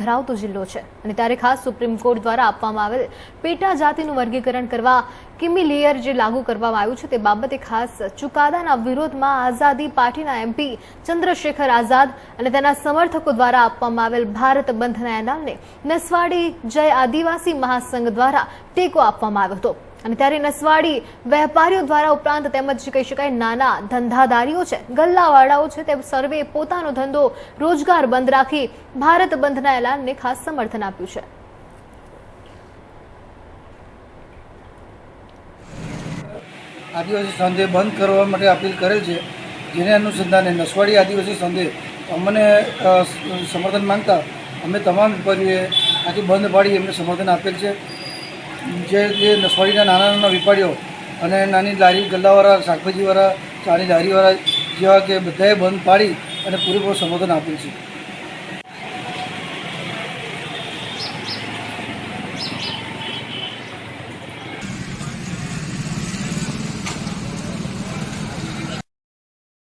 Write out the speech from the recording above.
ધરાવતો જિલ્લો છે. અને ત્યારે ખાસ સુપ્રીમ કોર્ટ દ્વારા આપવામાં આવેલ પેટા જાતિનું વર્ગીકરણ કરવા કિમી લેયર જે લાગુ કરવામાં આવ્યું છે તે બાબતે ખાસ ચુકાદાના વિરોધમાં આઝાદી પાર્ટીના એમપી ચંદ્રશેખર આઝાદ અને તેના સમર્થકો દ્વારા આપવામાં આવેલ ભારત બંધના એલાનને નસવાડી જય આદિવાસી મહાસંઘ દ્વારા ટેકો આપવામાં આવ્યો હતો. અને ત્યારે નસવાડી વેપારીઓ દ્વારા ઉપરાંત તેમજ કહી શકાય નાના ધંધાદારીઓ છે, ગલ્લાવાળાઓ છે તે સર્વે પોતાનો ધંધો રોજગાર બંધ રાખી ભારત બંધના એલાનને ખાસ સમર્થન આપ્યું છે. આદિવાસી સંઘે બંધ કરવા માટે અપીલ કરેલ છે, જેને અનુસંધાને નસવાડી આદિવાસી સંઘે અમને સમર્થન માંગતા અમે તમામ વેપારીઓએ આખી બંધ પાડી એમને સમર્થન આપેલ છે. જે જે નસવાડીના નાના નાના વેપારીઓ અને નાની લારી ગલ્લાવાળા, શાકભાજીવાળા, ચાની લારીવાળા જેવા કે બધાએ બંધ પાડી અને પૂરેપૂરું સમર્થન આપ્યું છે.